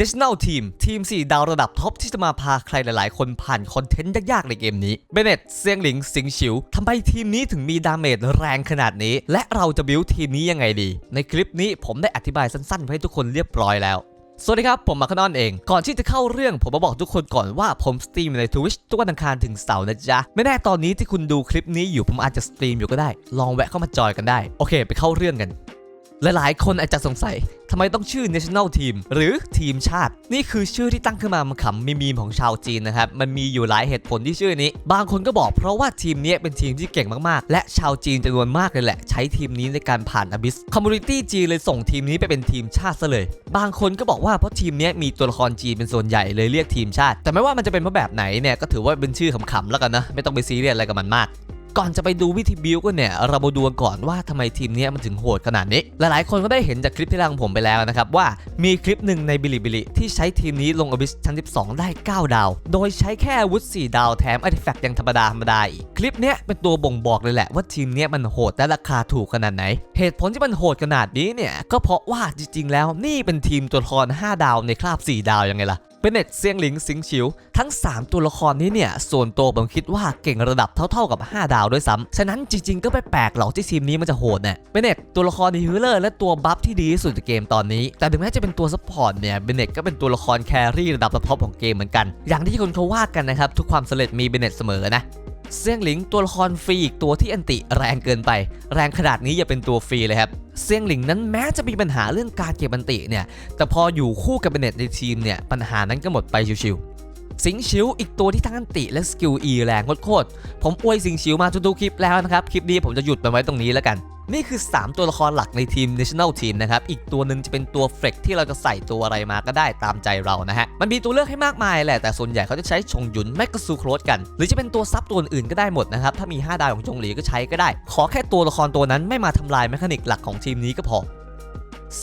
National Team ทีม 4 ดาวระดับท็อปที่จะมาพาใครหลายๆ คนผ่านคอนเทนต์ยากๆ ในเกมนี้เบเนตเซียงหลิง สิงฉิวทำไมทีมนี้ถึงมีดาเมจแรงขนาดนี้ และเราจะบิวทีมนี้ยังไงดี ในคลิปนี้ผมได้อธิบายสั้นๆ ให้ทุกคนเรียบร้อยแล้วสวัสดีครับ ผมมาคานอนเอง ก่อนที่จะเข้าเรื่องผมมาบอกทุกคนก่อนว่าผมสตรีมใน Twitch ทุกวันอังคารถึงเสาร์นะจ๊ะ ไม่แน่ตอนนี้ที่คุณดูคลิปนี้อยู่ผมอาจจะสตรีมอยู่ก็ได้ ลองแวะเข้ามาจอยกันได้ โอเค ไปเข้าเรื่องกัน หลายๆ คนอาจจะสงสัยทำไมต้องชื่อ national team หรือทีมชาติ นี่คือชื่อที่ตั้งขึ้นมามาขำมีมีมของชาวจีนนะครับ มันมีอยู่หลายเหตุผลที่ชื่อนี้ บางคนก็บอกเพราะว่าทีมนี้เป็นทีมที่เก่งมากๆ และชาวจีนจำนวนมากเลยแหละ ใช้ทีมนี้ในการผ่านอบิสคอมมูนิตี้จีนเลยส่งทีมนี้ไปเป็นทีมชาติซะเลย บางคนก็บอกว่าเพราะทีมนี้มีตัวละครจีนเป็นส่วนใหญ่เลยเรียกทีมชาติ แต่ไม่ว่ามันจะเป็นเพราะแบบไหนเนี่ยก็ถือว่าเป็นชื่อขำๆแล้วกันนะไม่ต้องไปซีเรียสอะไรกับมันมาก ก่อนจะไปดูวิธีบิวกันเนี่ยเรามาดูกันก่อนว่าทำไมทีมนี้มันถึงโหดขนาดนี้ หลายๆ คนก็ได้เห็นจากคลิปที่ล้วของผมไปแล้วนะครับว่ามีคลิปหนึ่งในบิลิบิลิที่ใช้ทีมนี้ลงอบิสชั้น 12 ได้ 9 ดาว โดยใช้แค่อาวุธ 4 ดาวแถมอาร์ติแฟกต์ยังธรรมดาธรรมดาอีกคลิปนี้เป็นตัวบ่งบอกเลยแหละว่าทีมนี้มันโหดและราคาถูกขนาดไหน เหตุผลที่มันโหดขนาดนี้เนี่ยก็เพราะว่าจริงๆ แล้วนี่เป็นทีมตัวละคร5 ดาวในคราบ 4 ดาวยังไงล่ะ เป็นเน็ตเซียงหลิงสิงฉิว ทั้ง 3 ตัวละครนี้เนี่ย ส่วนตัวผมคิดว่าเก่งระดับเท่าๆกับ 5 ดาวด้วยซ้ำฉะนั้นจริงๆ ก็ไม่แปลกหรอกที่ทีมนี้มันจะโหดเนี่ยเบเน็ตตัวละครฮิลเลอร์และตัวบัฟที่ดีที่สุดในเกมตอนนี้ แต่ถึงแม้จะเป็นตัวซัพพอร์ตเนี่ยเบเน็ตก็เป็นตัวละครแครี่ระดับท็อปของเกมเหมือนกัน อย่างที่คนเขาว่ากันนะครับทุกความสำเร็จมีเบเน็ตเสมอนะ เซียงหลิงตัวละครฟรีอีกตัวที่อันติแรงเกินไป แรงขนาดนี้อย่าเป็นตัวฟรีเลยครับเซียงหลิงนั้นแม้จะมีปัญหาเรื่องการเก็บอันติเนี่ยแต่พออยู่คู่กับเบเน็ตในทีมเนี่ยปัญหานั้นก็หมดไปชิวๆสิงชิวอีกตัวที่ทั้งอันติและสกิล E แรงโคตรผมอวยสิงชิวมาทุกๆคลิปแล้วนะครับคลิปนี้ผมจะหยุดมันไว้ตรงนี้แล้วกัน นี่คือ 3 ตัวละครหลักในทีม National Team นะครับ อีกตัวหนึ่งจะเป็นตัวเฟกที่เราจะใส่ตัวอะไรมาก็ได้ตามใจเรานะฮะ มันมีตัวเลือกให้มากมายแหละ แต่ส่วนใหญ่เขาจะใช้ชงหยุนแมกกาซูโครสกัน หรือจะเป็นตัวซับตัวอื่นก็ได้หมดนะครับ ถ้ามี 5 ดาวของจงหลีก็ใช้ก็ได้ ขอแค่ตัวละครตัวนั้นไม่มาทำลายแมคานิกหลักของทีมนี้ก็พอ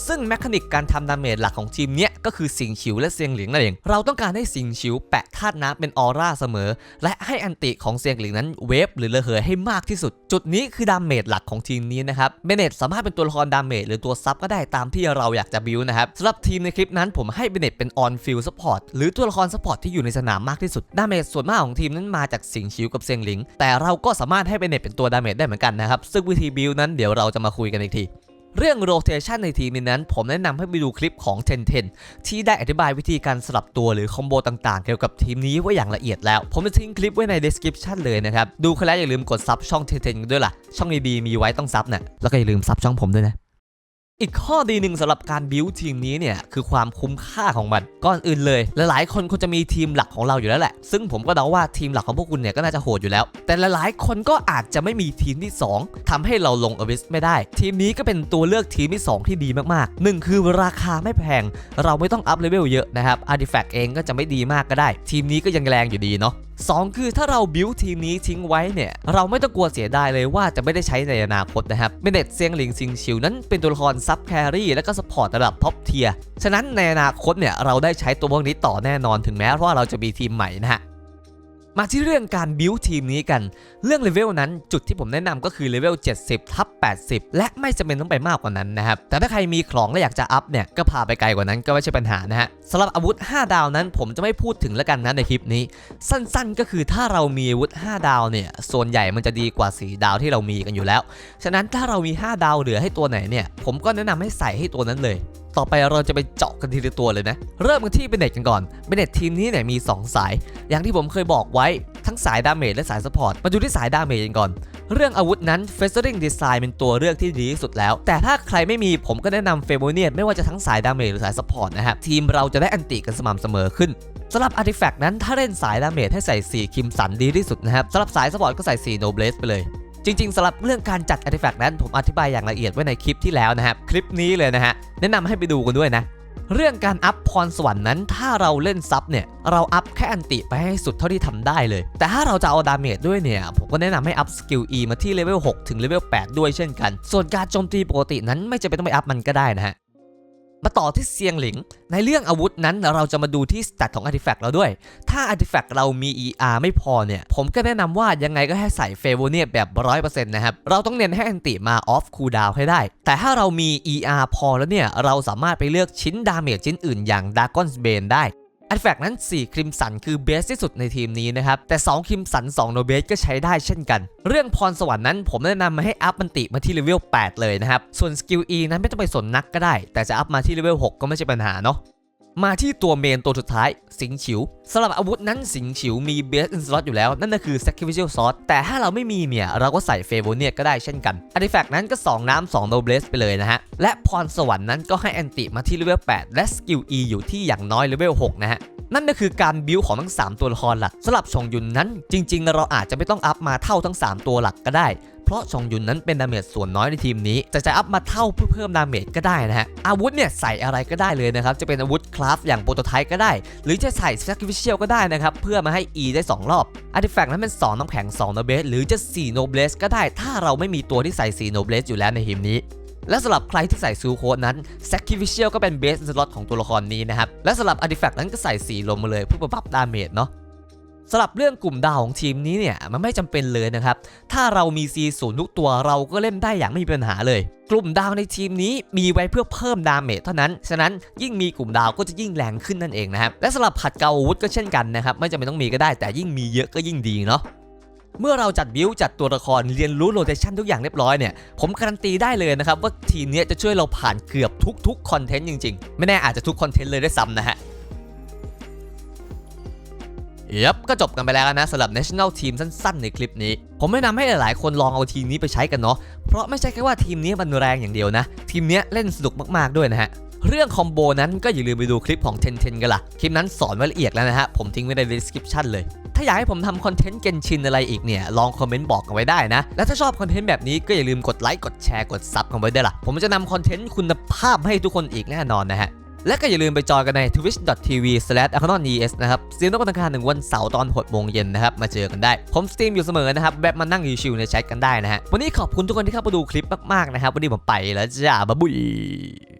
ซึ่งแมคานิกการทำดาเมจหลักของทีมเนี้ยก็คือสิงฉิวและเซียงหลิงนั่นเอง เราต้องการให้สิงฉิวแปะธาตุน้ำเป็นออร่าเสมอ และให้อันติของเซียงหลิงนั้นเวฟหรือระเหยให้มากที่สุด จุดนี้คือดาเมจหลักของทีมนี้นะครับเบเนตสามารถเป็นตัวละครดาเมจหรือตัวซับก็ได้ตามที่เราอยากจะบิวนะครับสำหรับทีมในคลิปนั้นผมให้เบเนตเป็นออนฟิลซัพพอร์ตหรือตัวละครซัพพอร์ตที่อยู่ในสนามมากที่สุดดาเมจส่วนมากของทีมนั้นมาจากสิงฉิวกับเซียงหลิง แต่เราก็สามารถให้เบเนตเป็นตัวดาเมจได้เหมือนกันนะครับซึ่งวิธีบิวนั้นเดี๋ยวเราจะมาคุยกันอีกที เรื่องโรเตชันในทีมนี้นั้น ผมแนะนำให้ไปดูคลิปของเทนเทนที่ได้อธิบายวิธีการสลับตัวหรือคอมโบต่างๆ เกี่ยวกับทีมนี้ไว้อย่างละเอียดแล้ว ผมจะทิ้งคลิปไว้ใน description เลยนะครับ ดูกันแล้วอย่าลืมกดซับช่องเทนเทนด้วยล่ะ ช่องดีๆมีไว้ต้องซับนะ่ะแล้วก็อย่าลืมซับช่องผมด้วยนะ อีกข้อดีหนึ่งสำหรับการบิวทีมนี้เนี่ยคือความคุ้มค่าของมันก่อนอื่นเลย หลายๆ คนคงจะมีทีมหลักของเราอยู่แล้วแหละ ซึ่งผมก็เดาว่าทีมหลักของพวกคุณเนี่ยก็น่าจะโหดอยู่แล้ว แต่หลายๆ คนก็อาจจะไม่มีทีมที่ 2ทำให้เราลงอวิสไม่ได้ ทีมนี้ก็เป็นตัวเลือกทีมที่ 2 ที่ดีมากๆ 1 คือราคาไม่แพง เราไม่ต้องอัพเลเวลเยอะนะครับอาร์ติแฟกต์เองก็จะไม่ดีมากก็ได้ ทีมนี้ก็ยังแรงอยู่ดีเนาะ 2 คือถ้าเราบิวทีมนี้ทิ้งไว้เนี่ยเราไม่ต้องกลัวเสียดายเลยว่าจะไม่ได้ใช้ในอนาคตนะครับเมเนตเซียงหลิงซิงชิวนั้นเป็นตัวละครซับแครี่และก็สปอร์ตระดับท็อปเทียร์ฉะนั้นในอนาคตเนี่ยเราได้ใช้ตัวพวกนี้ต่อแน่นอนถึงแม้ว่าเราจะมีทีมใหม่นะฮะ มาที่เรื่องการบิวทีมนี้กัน เรื่องเลเวลนั้นจุดที่ผมแนะนำก็คือเลเวล 70ทับ80 และไม่จำเป็นต้องไปมากกว่านั้นนะครับ แต่ถ้าใครมีของและอยากจะอัพเนี่ย ก็พาไปไกลกว่านั้นก็ไม่ใช่ปัญหานะฮะสำหรับอาวุธ 5 ดาวนั้น ผมจะไม่พูดถึงแล้วกันนะในคลิปนี้ สั้นๆ ก็คือถ้าเรามีอาวุธ 5 ดาวเนี่ยส่วนใหญ่มันจะดีกว่า 4 ดาวที่เรามีกันอยู่แล้ว ฉะนั้นถ้าเรามี 5 ดาวเหลือให้ตัวไหนเนี่ยผมก็แนะนำให้ใส่ให้ตัวนั้นเลย ต่อไปเราจะไปเจาะกันทีละตัวเลยนะ เริ่มกันที่เบเนตกันก่อน เบเนตทีมนี้เนี่ยมี 2 สาย อย่างที่ผมเคยบอกไว้ทั้งสายดาเมจและสายสปอร์ต มาดูที่สายดาเมจกันก่อน เรื่องอาวุธนั้น f e s t e r i n g Design เป็นตัวเลือกที่ดีที่สุดแล้ว แต่ถ้าใครไม่มีผมก็แนะนำเฟโมเนียไม่ว่าจะทั้งสายดาเมจหรือสายสปอร์ตนะครับทีมเราจะได้อันติกันสม่ำเสมอขึ้นสำหรับอาร์ติแฟกต์นั้นถ้าเล่นสายดาเมจให้ใส่ 4 คิมสันดีที่สุดนะครับสำหรับสายสปอร์ตก็ใส่4 No Blaze ไปเลย จริงๆสำหรับเรื่องการจัดอาร์ติแฟกต์นั้นผมอธิบายอย่างละเอียดไว้ในคลิปที่แล้วนะครับคลิปนี้เลยนะฮะแนะนำให้ไปดูกันด้วยนะเรื่องการอัพพรสวรรค์นั้นถ้าเราเล่นซับเนี่ยเราอัพแค่อันติไปให้สุดเท่าที่ทำได้เลย แต่ถ้าเราจะเอาดาเมจด้วยเนี่ยผมก็แนะนำให้อัพสกิล E มาที่เลเวล6ถึงเลเวล8ด้วยเช่นกัน ส่วนการโจมตีปกตินั้นไม่จำเป็นต้องไปอัพมันก็ได้นะฮะ มาต่อที่เซียงหลิง ในเรื่องอาวุธนั้นเราจะมาดูที่สแตทของอาร์ติแฟกต์เราด้วย ถ้าอาร์ติแฟกต์เรามี ER ไม่พอเนี่ย ผมก็แนะนำว่ายังไงก็ให้ใส่เฟเวเนียแบบร้อยเปอร์เซ็นต์นะครับ เราต้องเน้นให้อันติมาออฟคูลดาวให้ได้ แต่ถ้าเรามี ER พอแล้วเนี่ย เราสามารถไปเลือกชิ้นดาเมจชิ้นอื่นอย่างดากอนสเบนได้ อดแฟกนั้น 4 คริมสันคือเบสที่สุดในทีมนี้นะครับ แต่ 2 คริมสัน 2 โนเบสก็ใช้ได้เช่นกัน เรื่องพรสวรรค์นั้นผมแนะนำมาให้อัพมันติมาที่เลเวล 8 เลยนะครับ ส่วนสกิล E นั้นไม่ต้องไปสนนักก็ได้ แต่จะอัพมาที่เลเวล 6 ก็ไม่ใช่ปัญหาเนาะ มาที่ตัวเมนตัวสุดท้าย สิงฉิวสำหรับอาวุธนั้นสิงฉิวมีเบสอินสล็อตอยู่แล้ว นั่นก็คือ Sacrificial Sword แต่ถ้าเราไม่มีเนี่ย เราก็ใส่เฟเวเนียก็ได้เช่นกันอาร์ติแฟกต์นั้นก็ 2 น้ำ2โนเบสไปเลยนะฮะ และพรสวรรค์นั้นก็ให้แอนติมาที่เลเวล 8 และสกิล E อยู่ที่อย่างน้อยเลเวล 6 นะฮะนั่นก็คือการบิวของทั้ง 3 ตัวละครหลักสำหรับชงยุนนั้น จริง ๆ เราอาจจะไม่ต้องอัพมาเท่าทั้ง 3 ตัวหลักก็ได้เพราะชองยุนนั้นเป็นดาเมจส่วนน้อยในทีมนี้ แต่จะอัพมาเท่าเพื่อเพิ่มดาเมจก็ได้นะฮะ อาวุธเนี่ยใส่อะไรก็ได้เลยนะครับ จะเป็นอาวุธคราฟอย่างโปรโตไทป์ก็ได้ หรือจะใส่ sacrificial ก็ได้นะครับ เพื่อมาให้ E ได้ 2 รอบอาร์ติแฟกต์นั้นเป็น2น้ำแข็ง2 noblesse หรือจะ4 noblesse ก็ได้ ถ้าเราไม่มีตัวที่ใส่4 noblesse อยู่แล้วในทีมนี้และสำหรับใครที่ใส่ซูโคนั้น Sacrificial ก็เป็นเบสสล็อตของตัวละครนี้นะครับ และสำหรับ Artifact นั้นก็ใส่4ลงมาเลยเพื่อปรับดาเมจเนาะ สำหรับเรื่องกลุ่มดาวของทีมนี้เนี่ยมันไม่จำเป็นเลยนะครับ ถ้าเรามี C0 ทุกตัวเราก็เล่นได้อย่างไม่มีปัญหาเลย กลุ่มดาวในทีมนี้มีไว้เพื่อเพิ่มดาเมจเท่านั้น ฉะนั้นยิ่งมีกลุ่มดาวก็จะยิ่งแรงขึ้นนั่นเองนะครับ และสำหรับผัดเกาอาวุธก็เช่นกันนะครับ ไม่จำเป็นต้องมีก็ได้แต่ยิ่งมีเยอะก็ยิ่งดีเนาะเมื่อเราจัดบิวจัดตัวละครเรียนรู้โรเทชันทุกอย่างเรียบร้อยเนี่ยผมการันตีได้เลยนะครับว่าทีมนี้จะช่วยเราผ่านเกือบทุกๆคอนเทนต์จริงๆ ไม่แน่อาจจะทุกคอนเทนต์เลยด้ซ้ำนะฮะ ยับก็จบกันไปแล้วนะสำหรับ National Team สั้นๆ ในคลิปนี้ ผมแนะนำให้หลายๆ คนลองเอาทีมนี้ไปใช้กันเนาะเพราะไม่ใช่แค่ว่าทีมนี้มันแรงอย่างเดียวนะ ทีมนี้เล่นสนุกมากๆด้วยนะฮะเรื่องคอมโบนั้นก็อย่าลืมไปดูคลิปของ 10 10 กันล่ะ คลิปนั้นสอนไว้ละเอียดแล้วนะฮะ ผมทิ้งไว้ใน description เลย ถ้าอยากให้ผมทำคอนเทนต์เกนชินอะไรอีกเนี่ย ลองคอมเมนต์บอกกันไว้ได้นะ และถ้าชอบคอนเทนต์แบบนี้ก็อย่าลืมกดไลค์ กดแชร์ กดซับกันไว้ด้วยล่ะ ผมจะนำคอนเทนต์คุณภาพให้ทุกคนอีกแน่นอนนะฮะ และก็อย่าลืมไปจอยกันใน twitch.tv/aconones นะครับสตรีมทุกวันอังคารถึงวันเสาร์ตอน6โมงเย็นนะครับมาเจอกันได้ ผมสตรีมอยู่เสมอนะครับแบบมานั่งชิวๆในแชทกันได้นะฮะวันนี้ขอบคุณทุกคนที่เข้ามาดูคลิปมากๆนะครับวันนี้ผมไปแล้วจ้าบ๊ายบาย